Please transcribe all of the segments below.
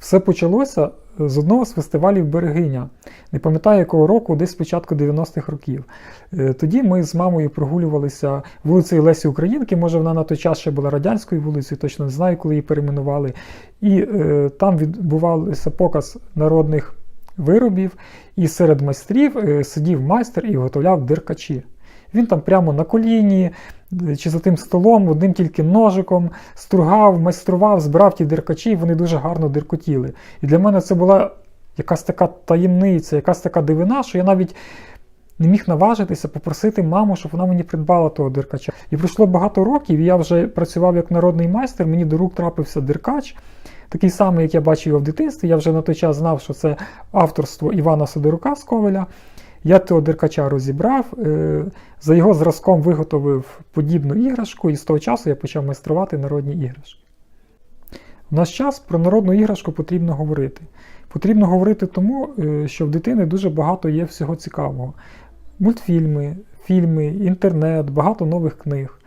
Все почалося з одного з фестивалів Берегиня. Не пам'ятаю якого року, десь спочатку 90-х років. Е, Тоді ми з мамою прогулювалися вулицею Лесі Українки. Може, вона на той час ще була радянською вулицею, точно не знаю, коли її перейменували. І е, там відбувався показ народних виробів, і серед майстрів е, сидів майстер і виготовляв диркачі. Він там прямо на коліні е, чи за тим столом, одним тільки ножиком стругав, майстрував, збирав ті диркачі, і вони дуже гарно диркотіли. І для мене це була якась така таємниця, якась така дивина, що я навіть не міг наважитися попросити маму, щоб вона мені придбала того диркача. І пройшло багато років, і я вже працював як народний майстер, мені до рук трапився диркач. Такий самий, як я бачив його в дитинстві. Я вже на той час знав, що це авторство Івана Сидорука з Ковеля. Я того деркача розібрав, е, за його зразком виготовив подібну іграшку, і з того часу я почав майструвати народні іграшки. В наш час про народну іграшку потрібно говорити. Потрібно говорити тому, е, що в дитини дуже багато є всього цікавого: мультфільми, фільми, інтернет, багато нових книг.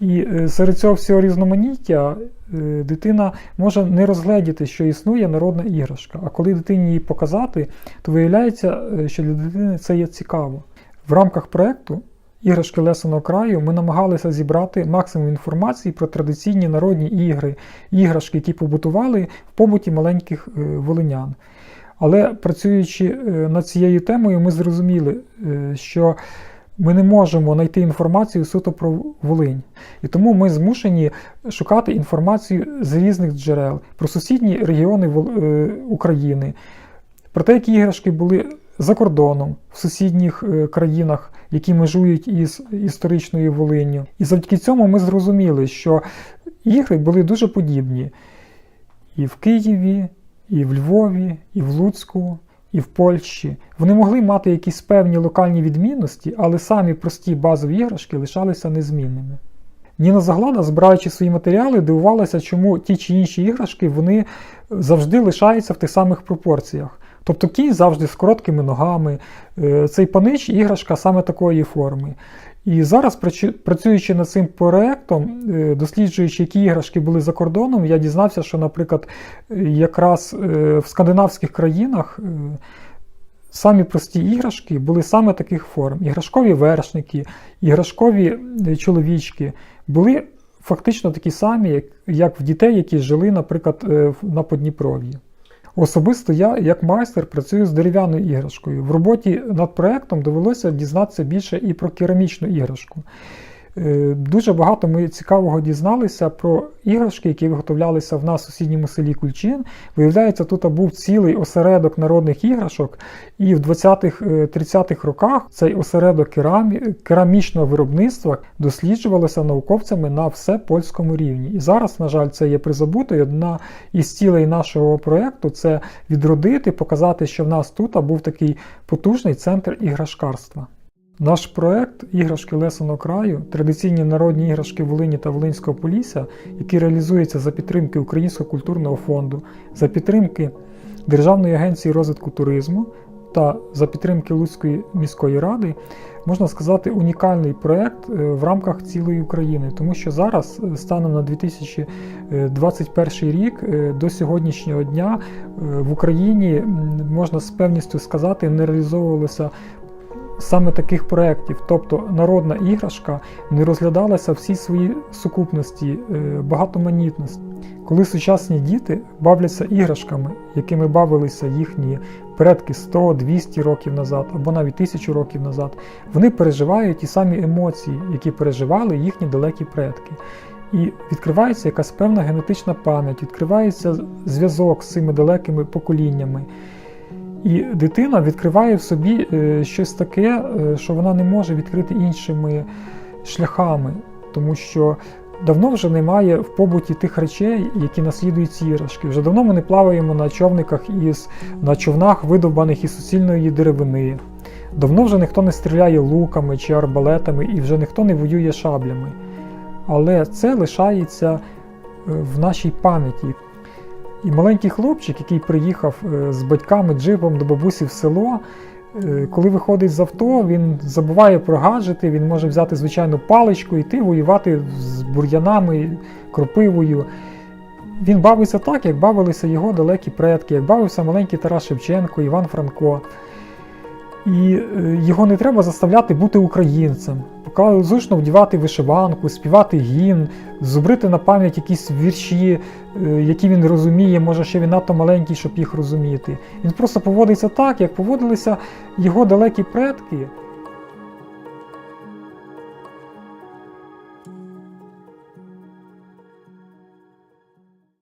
І е, серед цього всього різноманіття е, дитина може не розгледіти, що існує народна іграшка. А коли дитині її показати, то виявляється, е, що для дитини це є цікаво. В рамках проєкту Іграшки Лесоного краю ми намагалися зібрати максимум інформації про традиційні народні ігри, іграшки, які побутували в побуті маленьких волинян. Але працюючи над цією темою, ми зрозуміли, що ми не можемо знайти інформацію суто про Волинь. І тому ми змушені шукати інформацію з різних джерел про сусідні регіони е, України, про те, які іграшки були за кордоном, в сусідніх е, країнах, які межують із історичною Волинню. І завдяки цьому ми зрозуміли, що ігри були дуже подібні і в Києві, і в Львові, і в Луцьку, і в Польщі. Вони могли мати якісь певні локальні відмінності, але самі прості базові іграшки лишалися незмінними. Ніна Заглада, збираючи свої матеріали, дивувалася, чому ті чи інші іграшки вони завжди лишаються в тих самих пропорціях. Тобто кінь завжди з короткими ногами, е, цей панич іграшка саме такої форми. І зараз, працюючи над цим проектом, е, досліджуючи, які іграшки були за кордоном, я дізнався, що, наприклад, е, якраз е, в скандинавських країнах самі прості іграшки були саме таких форм. Іграшкові вершники, іграшкові чоловічки були фактично такі самі, як, в дітей, які жили, наприклад, на Подніпров'ї. Особисто я, як майстер, працюю з дерев'яною іграшкою. В роботі над проектом довелося дізнатися більше і про керамічну іграшку. Е, Дуже багато ми цікавого дізналися про іграшки, які виготовлялися в нас у сусідньому селі Кульчин. Виявляється, тут був цілий осередок народних іграшок, і в 20-30-х роках цей осередок керамі... керамічного виробництва досліджувалося науковцями на всепольському рівні. І зараз, на жаль, це є призабуто. І одна із цілей нашого проєкту це відродити, показати, що в нас тут був такий потужний центр іграшкарства. Наш проект Іграшки Лесоного краю, традиційні народні іграшки Волині та Волинського Полісся, який реалізується за підтримки Українського культурного фонду, за підтримки Державної агенції розвитку туризму та за підтримки Луцької міської ради, можна сказати, унікальний проект е, в рамках цілої України, тому що зараз, е, станом на 2021 рік, е, до сьогоднішнього дня в Україні можна з певністю сказати, не реалізовувалося саме таких проєктів, тобто народна іграшка не розглядалася всі свої сукупності, е, багатоманітності. Коли сучасні діти бавляться іграшками, якими бавилися їхні предки 100-200 років назад або навіть тисячу років назад, вони переживають ті самі емоції, які переживали їхні далекі предки. І відкривається якась певна генетична пам'ять, відкривається зв'язок з цими далекими поколіннями. І дитина відкриває в собі е, щось таке, е, що вона не може відкрити іншими шляхами, тому що давно вже немає в побуті тих речей, які наслідують ці іграшки. Вже давно ми не плаваємо на човниках із на човнах, видовбаних із суцільної деревини. Давно вже ніхто не стріляє луками чи арбалетами, і вже ніхто не воює шаблями. Але це лишається е, в нашій пам'яті. І маленький хлопчик, який приїхав е, з батьками джипом до бабусі в село, е, коли виходить з авто, він забуває про гаджети, він може взяти звичайну паличку йти воювати з бур'янами, кропивою. він бавиться так, як бавилися його далекі предки, як бавився маленький Тарас Шевченко, Іван Франко. І е, його не треба заставляти бути українцем, поки зручно вдівати вишиванку, співати гімн, зубрити на пам'ять якісь вірші, е, які він розуміє, може ще він надто маленький, щоб їх розуміти. Він просто поводиться так, як поводилися його далекі предки.